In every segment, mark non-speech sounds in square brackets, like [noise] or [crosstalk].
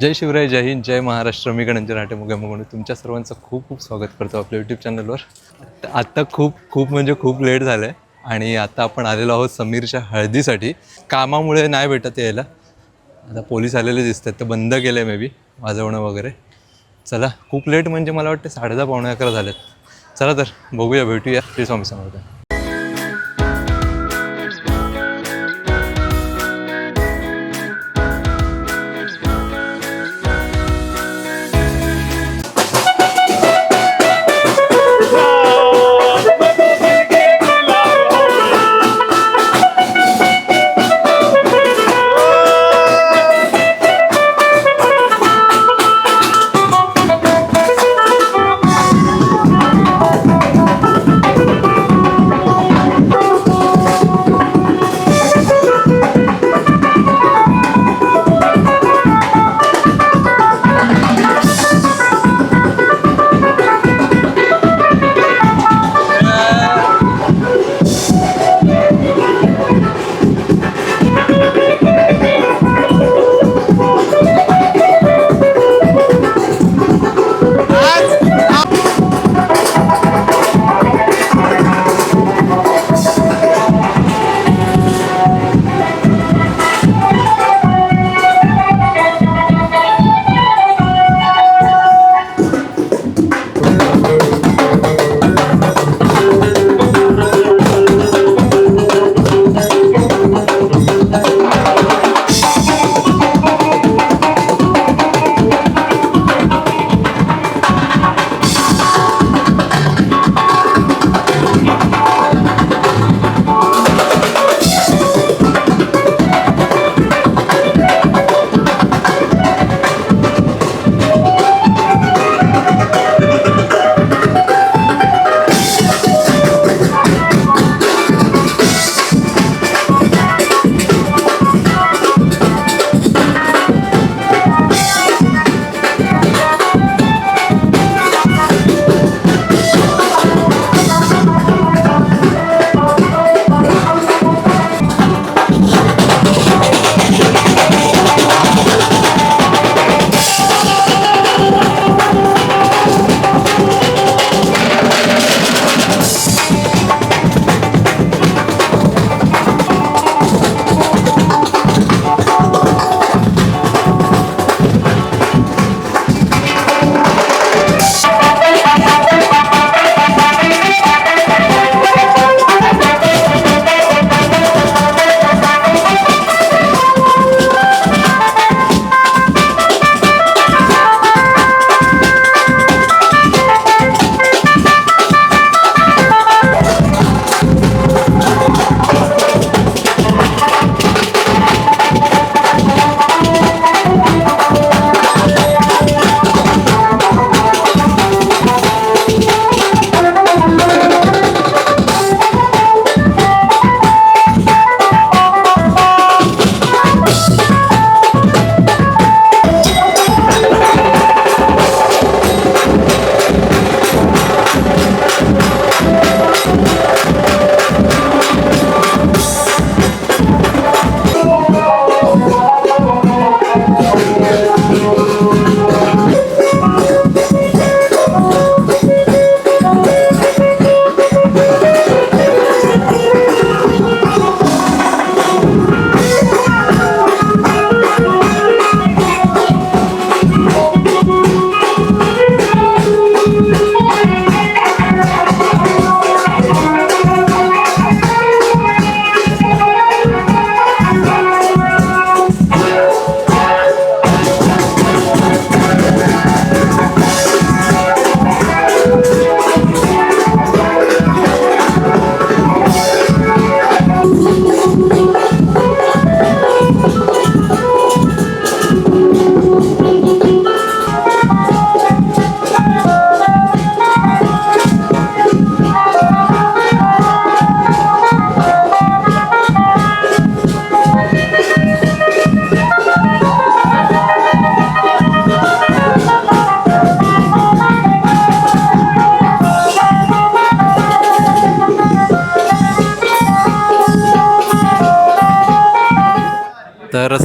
जय शिवराय जय हिंद जय महाराष्ट्र. मी गणंजय राटे मुगेमुगण तुमच्या सर्वांचं खूप खूप स्वागत करतो आपल्या यूट्यूब चॅनलवर आत्ता- खूप खूप म्हणजे खूप लेट झालं आहे आणि आता आपण आलेलो आहोत समीरच्या हळदीसाठी. कामामुळे नाही भेटत यायला. आता पोलीस आलेले दिसतात तर बंद केलं आहे मे बी वाजवणं वगैरे. चला खूप लेट म्हणजे मला वाटतं साडेदहा पावणे अकरा झालेत. चला तर बघूया भेटूया. श्री स्वामी समर्थ.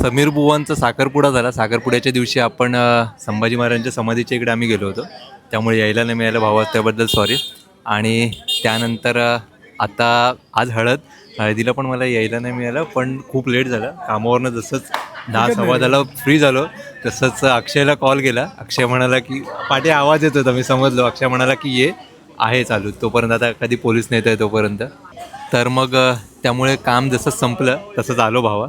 समीर बुवांचा साखरपुडा झाला. साखरपुड्याच्या दिवशी आपण संभाजी महाराजांच्या समाधीच्या इकडे आम्ही गेलो होतो. त्यामुळे यायला नाही मिळालं भावा त्याबद्दल सॉरी आणि त्यानंतर आता आज हळद हळदीला पण मला यायला नाही मिळालं पण खूप लेट झालं. कामावरनं जसंच दहा सव्वा दहाला फ्री झालो तसंच अक्षयला कॉल केला. अक्षय म्हणाला की पाठी आवाज येत होता मी समजलो. अक्षय म्हणाला की ये आहे चालू. तोपर्यंत आता कधी पोलीस नेत आहे तोपर्यंत. तर मग त्यामुळे काम जसं संपलं तसंच आलो भावा.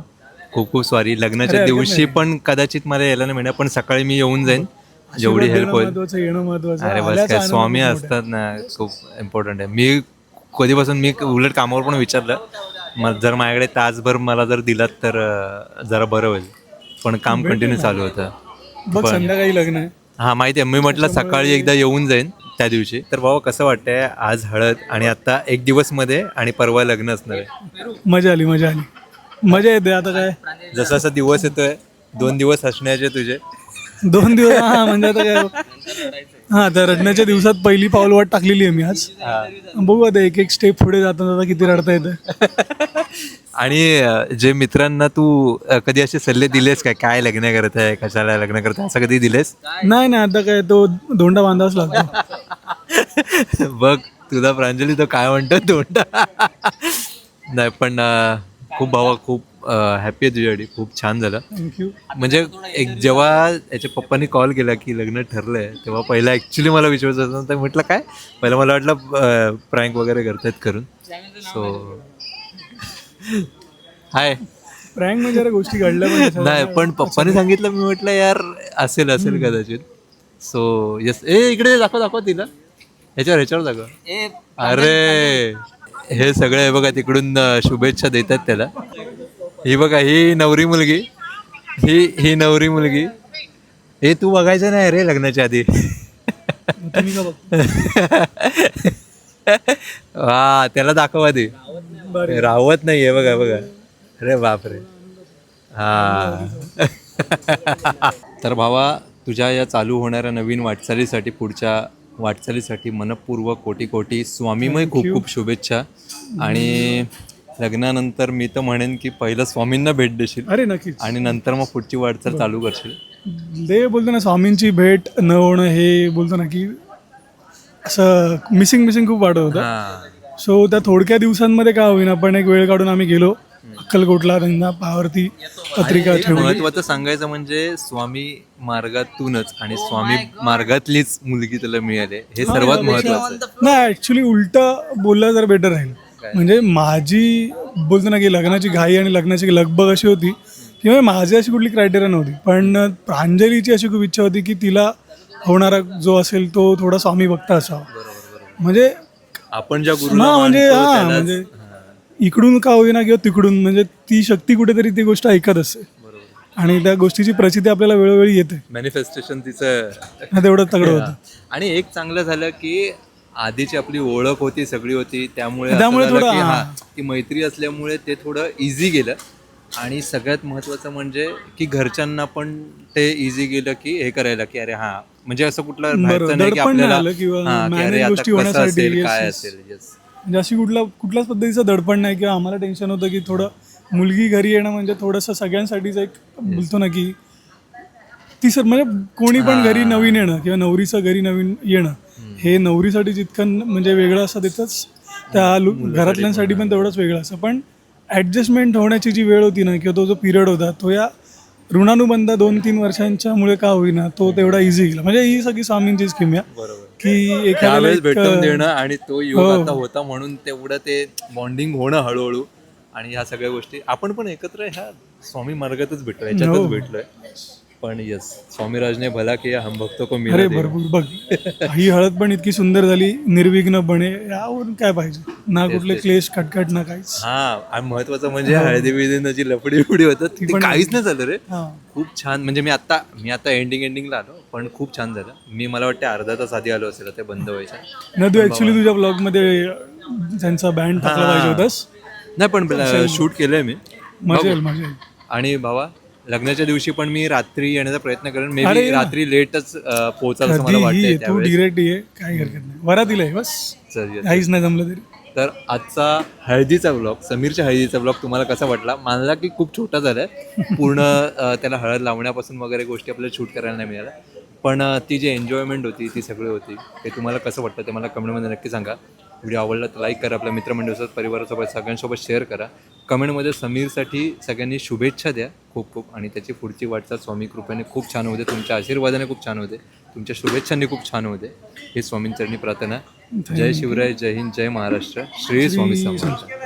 खूप खूप सॉरी लग्नाच्या दिवशी पण कदाचित मला यायला नाही मिळणार पण सकाळी मी येऊन जाईन. जेवढी हेल्प होईल. महत्वाचं येणं महत्वाचं अरे बस काय स्वामी असतात ना खूप इम्पॉर्टंट आहे. मी कधीपासून मी उलट कामावर पण विचारलं. मग जर माझ्याकडे तासभर मला जर दिलात तर जरा बरं होईल. पण काम कंटिन्यू चालू होतं. बघ संध्याकाळी लग्न आहे. हा माहिती आहे. मी म्हटलं सकाळी एकदा येऊन जाईन त्या दिवशी. तर बाबा कसं वाटतंय? आज हळद आणि आता एक दिवसमध्ये आणि परवा लग्न असणार आहे. मजा आली मजा आली. मजा येते आता काय? जसा जसा दिवस येतोय दोन दिवस असण्याचे तुझे. दोन दिवस हा म्हणजे आता काय? हा तर रडण्याच्या दिवसात पहिली पाऊलवाट टाकलेली आहे मी आज. बघू आता एक एक स्टेप पुढे जाता जाता किती रडता येतं आणि जे मित्रांना तू कधी असे सल्ले दिलेस काय? काय लग्न करत आहे? कशाला लग्न करत आहे? असं कधी दिलेस? नाही नाही आता काय तो धोंडा बांधावाच लागतो. बघ तुझा प्रांजली तो काय म्हणतो? तोंडा नाही पण खूप भावा खूप हॅपी आहे तुझ्यासाठी. खूप छान झालं. थँक्यू म्हणजे एक जेव्हा याच्या पप्पांनी कॉल केला की लग्न ठरलंय तेव्हा पहिला ॲक्च्युली मला विश्वास होता तर म्हटलं काय? पहिलं मला वाटलं प्रँक वगैरे करतायत करून. सो हाय प्रँक म्हणजे जरा गोष्टी घडल्या. नाही पण पप्पाने सांगितलं मी म्हटलं यार असेल असेल कदाचित. सो येस ए इकडे दाखव दाखव तिला. ह्याच्यावर ह्याच्यावर दाखव. अरे. हे सगळे हे बघा तिकडून शुभेच्छा देतात त्याला. ही बघा ही नवरी मुलगी. ही ही नवरी मुलगी. हे तू बघायचं नाही रे लग्नाच्या आधी? हा [laughs] त्याला दाखवा दे. बरं. राहवत नाहीये बघा बघा. अरे बापरे. हा. [laughs] तर भावा तुझ्या या चालू होणाऱ्या नवीन वाटचालीसाठी पुढच्या वाटचालीसाठी मनपूर्वक कोटी कोटी स्वामीमय खूप खूप शुभेच्छा. आणि लग्नानंतर मी तर म्हणेन की पहिलं स्वामींना भेट देशील. अरे नक्कीच. आणि नंतर मग पुढची वाटचाल चालू करशील. ते बोलतो ना स्वामींची भेट न होणं हे बोलतो ना की असं मिसिंग मिसिंग खूप वाटत होतं. सो त्या थोडक्या दिवसांमध्ये काय होईना पण एक वेळ काढून आम्ही गेलो. अक्कलकोटला त्यांना पावरती पत्रिका ठेवली. महत्वाचं सांगायचं म्हणजे स्वामी मार्गातूनच आणि स्वामी मार्गातलीच मुलगी तुला मिळाली. हे सर्वात महत्वाचं. नाही ऍक्च्युली उलट बोललं तर बेटर राहील. म्हणजे माझी बोलतो ना की लग्नाची घाई आणि लग्नाची लगबग अशी होती की म्हणजे माझी अशी कुठली क्रायटेरिया नव्हती. पण प्रांजलीची अशी खूप इच्छा होती की तिला होणारा जो असेल तो थोडा स्वामी भक्त असावा. म्हणजे आपण ज्या गुरुला ना म्हणजे मानतो हा म्हणजे इकडून का होईना किंवा तिकडून म्हणजे ती शक्ती कुठेतरी ती गोष्ट ऐकत असते आणि त्या गोष्टीची प्रचिती आपल्याला वेळोवेळी येते. मॅनिफेस्टेशन तिचं तेवढं तगडं होतं. आणि एक चांगलं झालं की आधीची आपली ओळख होती सगळी होती त्यामुळे त्यामुळे थोडं, ती मैत्री असल्यामुळे ते थोडं इझी गेलं. आणि सगळ्यात महत्वाचं म्हणजे की घरच्यांना पण ते इझी गेलं की हे करायला की अरे हा म्हणजे असं कुठलं नाही की आपल्याला काय. असेल. म्हणजे अशी कुठला कुठल्याच पद्धतीचं दडपण नाही किंवा आम्हाला टेन्शन होतं की थोडं मुलगी घरी येणं म्हणजे थोडंसं सगळ्यांसाठीच एक बोलतो ना की ती सर म्हणजे कोणी पण घरी नवीन येणं किंवा नवरीचं घरी नवीन येणं हे नवरीसाठी जितकं म्हणजे वेगळं असं तिथंच त्या घरातल्यांसाठी पण तेवढंच वेगळं असं पण ऍडजस्टमेंट होण्याची जी वेळ होती ना किंवा तो जो पिरियड होता तो या ऋणानुबंध दोन तीन वर्षांच्या मुळे का होईना तो तेवढा इझी गेला. म्हणजे ही सगळी स्वामींची स्कीम आहे. की एक, भेटवून अं, देणं आणि तो योग हो. होता म्हणून तेवढं ते बॉन्डिंग होणं हळूहळू आणि ह्या सगळ्या गोष्टी. आपण पण एकत्र ह्या स्वामी मार्गातच भेटलो हो. ह्याच्यातच भेटलोय. पण यस स्वामीराजने भला की हम भक्तो को मिला अरे. भरपूर बघ ही हळद पण इतकी सुंदर झाली निर्विघ्नपणे यावरून काय पाहिजे? ना कुठले क्लेश खटखट ना काहीच. हा आणि महत्वाचं म्हणजे हळदी बिळदीनं जी लफडी बिफडी होतात ती काहीच नाही झालं रे. हा. खूप छान म्हणजे मी आता मी आता एंडिंग एंडिंगला आलो पण खूप छान झालं. मी मला वाटतं अर्धा तास आधी आलो असेल ते बंद व्हायचं. ना तू ऍक्च्युली तुझ्या ब्लॉगमध्ये त्यांचा बँड टाकला पाहिजे होतास नाही पण शूट केलंय मी. मजा येईल मजा येईल. आणि भावा लग्नाच्या दिवशी पण मी रात्री येण्याचा प्रयत्न करेन. मे रात्री लेटच पोहोचाल असं मला कधीही वाटतंय ये, तू डिरेक्ट ये काही हरकत नाही. वरातीला आहे बस. चल, yes. काहीच नाही जमलं तरी. तर आजचा हळदीचा ब्लॉग समीरच्या हळदीचा ब्लॉग तुम्हाला कसा वाटला? मानला की खूप छोटा झाला आहे [laughs] पूर्ण अ, त्याला हळद लावण्यापासून वगैरे गोष्टी आपल्याला शूट करायला नाही मिळाल्या. पण अ, ती जी एन्जॉयमेंट होती ती सगळी होती ते तुम्हाला कसं वाटतं ते मला कमेंटमध्ये नक्की सांगा. व्हिडिओ आवडला तर लाईक करा. आपल्या मित्रमंडळीसोबत परिवारासोबत सगळ्यांसोबत शेअर करा. कमेंटमध्ये समीरसाठी सगळ्यांनी शुभेच्छा द्या खूप खूप. आणि त्याची पुढची वाटचाल स्वामी कृपेने खूप छान होते तुमच्या आशीर्वादाने खूप छान होते तुमच्या शुभेच्छांनी खूप छान होते ही स्वामींचरणी प्रार्थना. जय शिवराय जय हिंद जय महाराष्ट्र. श्री स्वामी समर्थ.